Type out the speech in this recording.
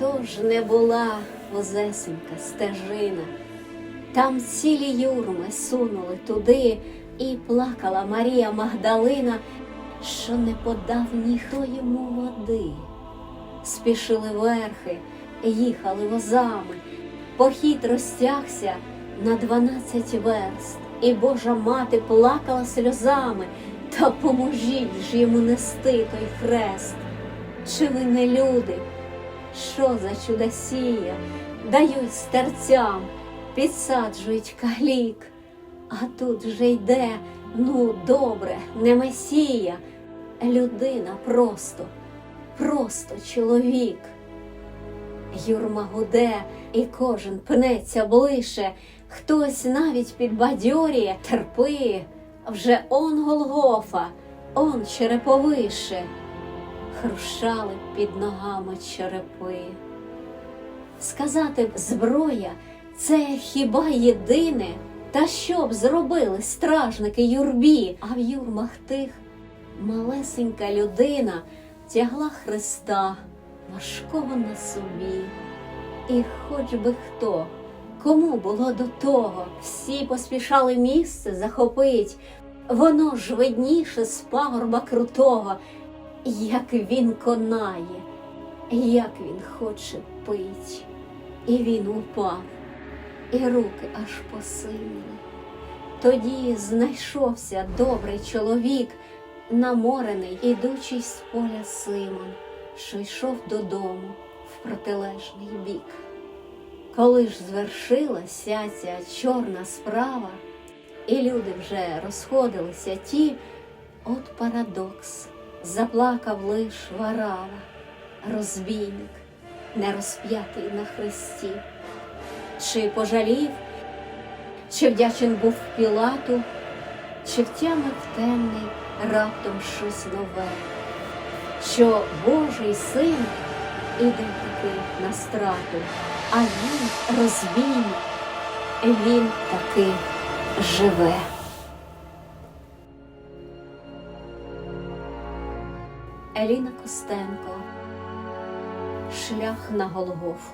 Отож не була возесенька стежина. Там цілі юрми сунули туди, і плакала Марія Магдалина, що не подав ніхто йому води. Спішили верхи, їхали возами, похід розтягся на дванадцять верст, і Божа мати плакала сльозами, та поможіть ж йому нести той хрест. Чи ви не люди? Що за чудосія? Дають старцям, підсаджують калік. А тут же йде, ну добре, не месія, людина просто, просто чоловік. Юрма гуде, і кожен пнеться блише, хтось навіть підбадьорює, терпи, вже он Голгофа, он череповише. Хрущали під ногами черепи. Сказати зброя це хіба єдине, та що б зробили стражники юрбі, а в юрмах тих малесенька людина тягла Христа важкого на собі. І хоч би хто, кому було до того, всі поспішали місце захопить, воно ж видніше з пагорба крутого, як він конає, як він хоче пить. І він упав, і руки аж посиніли. Тоді знайшовся добрий чоловік, наморений, ідучий з поля Симон, що йшов додому в протилежний бік. Коли ж звершилася ця чорна справа, і люди вже розходилися ті, от парадокс, заплакав лиш Варава, розбійник, не розп'ятий на хресті. Чи пожалів, чи вдячен був Пілату, чи втямив темний раптом щось нове, що Божий син іде таки на страту, а він розбійник, він таки живе. Еліна Костенко. Шлях на Голгофу